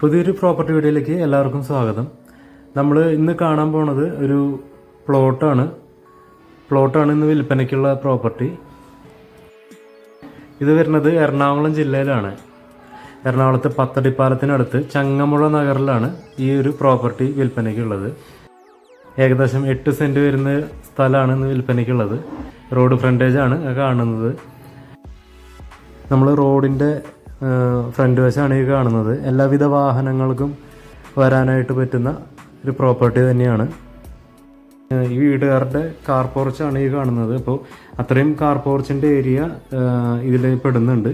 പുതിയൊരു പ്രോപ്പർട്ടി വീഡിയോയിലേക്ക് എല്ലാവർക്കും സ്വാഗതം. നമ്മൾ ഇന്ന് കാണാൻ പോണത് ഒരു പ്ലോട്ടാണ് പ്ലോട്ടാണ് ഇന്ന് വിൽപ്പനയ്ക്കുള്ള പ്രോപ്പർട്ടി ഇത് വരുന്നത് എറണാകുളം ജില്ലയിലാണ്. എറണാകുളത്ത് പത്തടിപ്പാലത്തിനടുത്ത് ചങ്ങമ്പുഴ നഗറിലാണ് ഈ ഒരു പ്രോപ്പർട്ടി വിൽപ്പനയ്ക്കുള്ളത്. ഏകദേശം എട്ട് സെന്റ് വരുന്ന സ്ഥലമാണ് ഇന്ന് വിൽപ്പനയ്ക്കുള്ളത്. റോഡ് ഫ്രണ്ടേജാണ് കാണുന്നത്. നമ്മൾ റോഡിന്റെ ഫ്രണ്ട് വശമാണ് ഈ കാണുന്നത്. എല്ലാവിധ വാഹനങ്ങൾക്കും വരാനായിട്ട് പറ്റുന്ന ഒരു പ്രോപ്പർട്ടി തന്നെയാണ്. ഈ വീട്ടുകാരുടെ കാർ പോർച്ചാണ് ഈ കാണുന്നത്. അപ്പോൾ അത്രയും കാർ പോർച്ചിന്റെ ഏരിയ ഇതിൽ പെടുന്നുണ്ട്.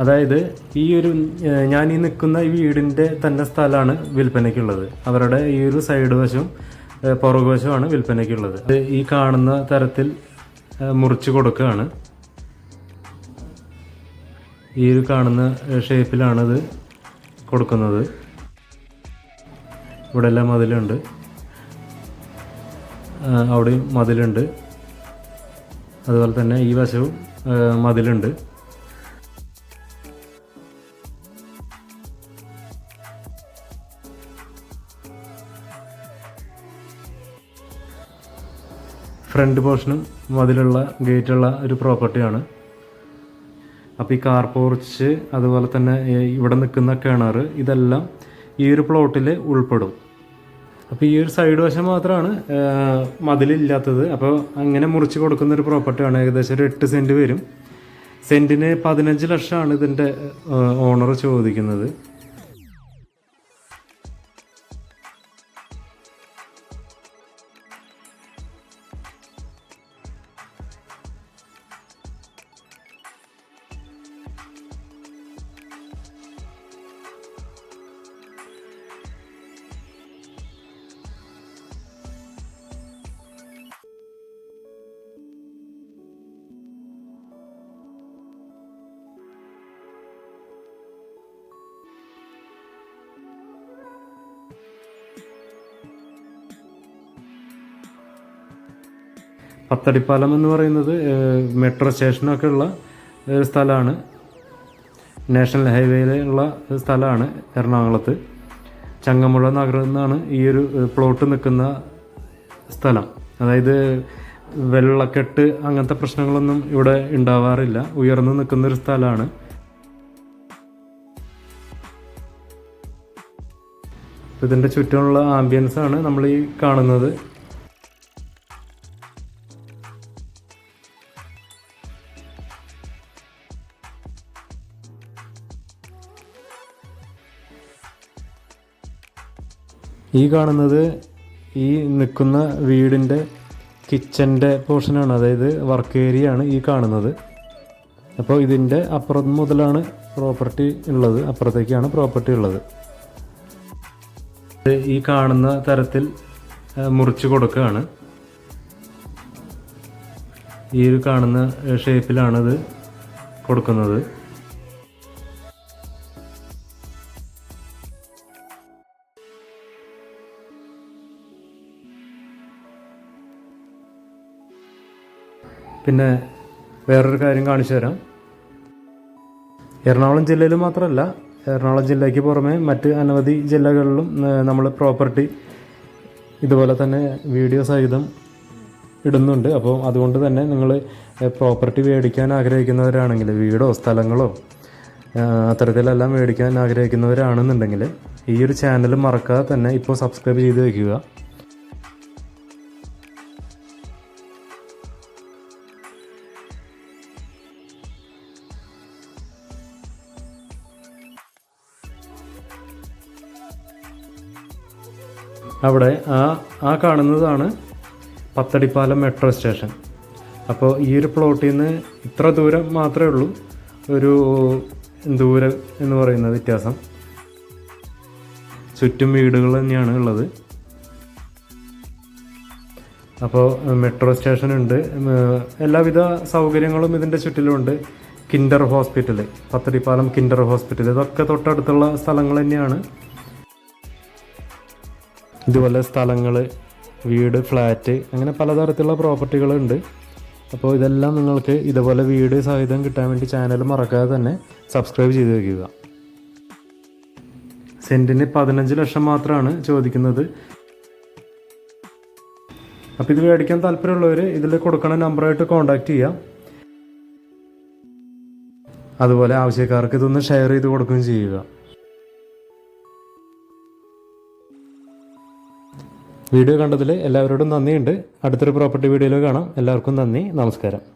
അതായത് ഈ ഒരു ഞാൻ ഈ നിൽക്കുന്ന ഈ വീടിന്റെ തന്നെ സ്ഥലമാണ് വിൽപ്പനയ്ക്കുള്ളത്. അവരുടെ ഈ ഒരു സൈഡ് വശവും പുറകുവശമാണ് പുറകു വിൽപ്പനയ്ക്കുള്ളത്. ഈ കാണുന്ന തരത്തിൽ മുറിച്ച് കൊടുക്കുകയാണ്. ഈ ഒരു കാണുന്ന ഷേപ്പിലാണിത് കൊടുക്കുന്നത്. ഇവിടെ എല്ലാം മതിലുണ്ട്. അവിടെയും മതിലുണ്ട്. അതുപോലെ തന്നെ ഈ വശവും മതിലുണ്ട്. ഫ്രണ്ട് പോർഷനും മതിലുള്ള ഗേറ്റുള്ള ഒരു പ്രോപ്പർട്ടിയാണ്. അപ്പോൾ ഈ കാർ പോർച്ച് അതുപോലെ തന്നെ ഇവിടെ നിൽക്കുന്ന കിണർ ഇതെല്ലാം ഈ ഒരു പ്ലോട്ടിൽ ഉൾപ്പെടും. അപ്പോൾ ഈ ഒരു സൈഡ് വശം മാത്രമാണ് മതിലില്ലാത്തത്. അപ്പോൾ അങ്ങനെ മുറിച്ച് കൊടുക്കുന്ന ഒരു പ്രോപ്പർട്ടിയാണ് ഏകദേശം ഒരു എട്ട് സെന്റ് വരും. സെന്റിന് പതിനഞ്ച് ലക്ഷമാണ് ഇതിന്റെ ഓണർ ചോദിക്കുന്നത്. പത്തടിപ്പാലം എന്ന് പറയുന്നത് മെട്രോ സ്റ്റേഷനൊക്കെ ഉള്ള സ്ഥലമാണ്. നാഷണൽ ഹൈവേയിലുള്ള സ്ഥലമാണ് എറണാകുളത്ത്. ചങ്ങമ്പുഴ നഗരം എന്നാണ് ഈ ഒരു പ്ലോട്ട് നിൽക്കുന്ന സ്ഥലം. അതായത് വെള്ളക്കെട്ട് അങ്ങനത്തെ പ്രശ്നങ്ങളൊന്നും ഇവിടെ ഉണ്ടാവാറില്ല. ഉയർന്നു നിൽക്കുന്ന ഒരു സ്ഥലമാണ്. ഇതിന്റെ ചുറ്റുമുള്ള ആംബിയൻസാണ് നമ്മൾ ഈ കാണുന്നത്. ഈ കാണുന്നത് ഈ നിൽക്കുന്ന വീടിന്റെ കിച്ചന്റെ പോർഷനാണ് അതായത് വർക്ക് ഏരിയ ആണ് ഈ കാണുന്നത്. അപ്പോൾ ഇതിന്റെ അപ്പുറം മുതലാണ് പ്രോപ്പർട്ടി ഉള്ളത് അപ്പുറത്തേക്കാണ് പ്രോപ്പർട്ടി ഉള്ളത്. ഈ കാണുന്ന തരത്തിൽ മുറിച്ചു കൊടുക്കുകയാണ്. ഈ ഒരു കാണുന്ന ഷേപ്പിലാണിത് കൊടുക്കുന്നത്. പിന്നെ വേറൊരു കാര്യം കാണിച്ചു തരാം. എറണാകുളം ജില്ലയിൽ മാത്രമല്ല എറണാകുളം ജില്ലയ്ക്ക് പുറമെ മറ്റ് അനവധി ജില്ലകളിലും നമ്മൾ പ്രോപ്പർട്ടി ഇതുപോലെ തന്നെ വീഡിയോ സഹിതം ഇടുന്നുണ്ട്. അപ്പോൾ അതുകൊണ്ട് തന്നെ നിങ്ങൾ പ്രോപ്പർട്ടി മേടിക്കാൻ ആഗ്രഹിക്കുന്നവരാണെങ്കിൽ വീടോ സ്ഥലങ്ങളോ അത്തരത്തിലെല്ലാം മേടിക്കാൻ ആഗ്രഹിക്കുന്നവരാണെന്നുണ്ടെങ്കിൽ ഈ ഒരു ചാനൽ മറക്കാതെ തന്നെ ഇപ്പോൾ സബ്സ്ക്രൈബ് ചെയ്ത് വയ്ക്കുക അവിടെ ആ ആ കാണുന്നതാണ് പത്തടിപ്പാലം മെട്രോ സ്റ്റേഷൻ. അപ്പോൾ ഈ ഒരു പ്ലോട്ടിൽ നിന്ന് ഇത്ര ദൂരം മാത്രമേ ഉള്ളൂ ഒരു ദൂരം എന്ന് പറയുന്ന വ്യത്യാസം. ചുറ്റും വീടുകൾ തന്നെയാണ് ഉള്ളത്. അപ്പോൾ മെട്രോ സ്റ്റേഷൻ ഉണ്ട് എല്ലാവിധ സൗകര്യങ്ങളും ഇതിന്റെ ചുറ്റിലുമുണ്ട്. Kinder hospital Pathadipalam kinder hospital ഇതൊക്കെ തൊട്ടടുത്തുള്ള സ്ഥലങ്ങൾ തന്നെയാണ്. ഇതുപോലെ സ്ഥലങ്ങൾ വീട് ഫ്ലാറ്റ് അങ്ങനെ പലതരത്തിലുള്ള പ്രോപ്പർട്ടികളുണ്ട്. അപ്പോൾ ഇതെല്ലാം നിങ്ങൾക്ക് ഇതുപോലെ വീട് സഹിതം കിട്ടാൻ വേണ്ടി ചാനൽ മറക്കാതെ തന്നെ സബ്സ്ക്രൈബ് ചെയ്ത് വയ്ക്കുക സെന്റിന് പതിനഞ്ച് ലക്ഷം മാത്രമാണ് ചോദിക്കുന്നത്. അപ്പോൾ ഇത് മേടിക്കാൻ താല്പര്യമുള്ളവർ ഇതിൽ കൊടുക്കണ നമ്പറായിട്ട് കോൺടാക്റ്റ് ചെയ്യാം. അതുപോലെ ആവശ്യക്കാർക്ക് ഇതൊന്ന് ഷെയർ ചെയ്ത് കൊടുക്കുകയും ചെയ്യുക. വീഡിയോ കണ്ടതിൽ എല്ലാവരോടും നന്ദിയുണ്ട്. അടുത്തൊരു പ്രോപ്പർട്ടി വീഡിയോയിൽ കാണാം. എല്ലാവർക്കും നന്ദി. നമസ്കാരം.